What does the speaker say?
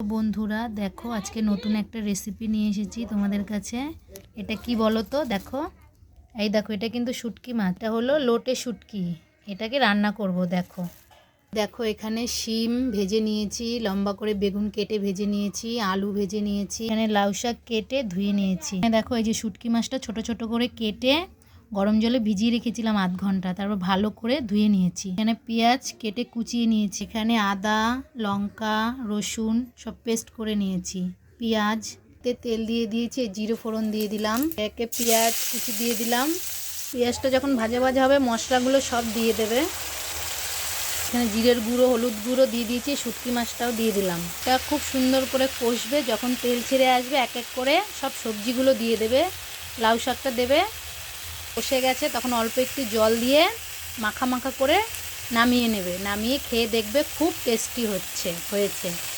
বন্ধুরা, দেখো আজকে নতুন একটা রেসিপি নিয়ে এসেছি তোমাদের কাছে। এটা কি বলো তো দেখো। এই দেখো, এটা কিন্তু শুটকি মাছ। এটা হলো লোটে শুটকি। এটাকে রান্না করব, দেখো। দেখো, এখানে শিম ভেজে নিয়েছি, লম্বা করে বেগুন কেটে ভেজে নিয়েছি, আলু ভেজে নিয়েছি, এখানে লাউ শাক কেটে ধুয়ে নিয়েছি। দেখো, এই যে শুটকি মাছটা ছোট ছোট করে কেটে গরম জলে ভিজিয়ে রেখেছিলাম আধ ঘণ্টা, তারপর ভালো করে ধুয়ে নিয়েছি। এখানে পেঁয়াজ কেটে কুচিয়ে নিয়েছি, এখানে আদা, লঙ্কা, রসুন সব পেস্ট করে নিয়েছি। পেঁয়াজ তেল দিয়ে দিয়েছি জিরে ফোড়ন দিয়ে দিলাম, একে পেঁয়াজ কুচি দিয়ে দিলাম। পেঁয়াজটা যখন ভাজা ভাজা হবে, মশলাগুলো সব দিয়ে দেবে। এখানে জিরের গুঁড়ো, হলুদ গুঁড়ো দিয়ে দিয়েছি, শুটকি মাছটাও দিয়ে দিলাম। এটা খুব সুন্দর করে কষবে, যখন তেল ছেড়ে আসবে, এক এক করে সব সবজিগুলো দিয়ে দেবে, লাউ শাকটা দেবে। কষে গেছে, তখন অল্প একটু জল দিয়ে মাখা মাখা করে নামিয়ে নেবে। নামিয়ে খেয়ে দেখবে খুব টেস্টি হচ্ছে, হয়েছে।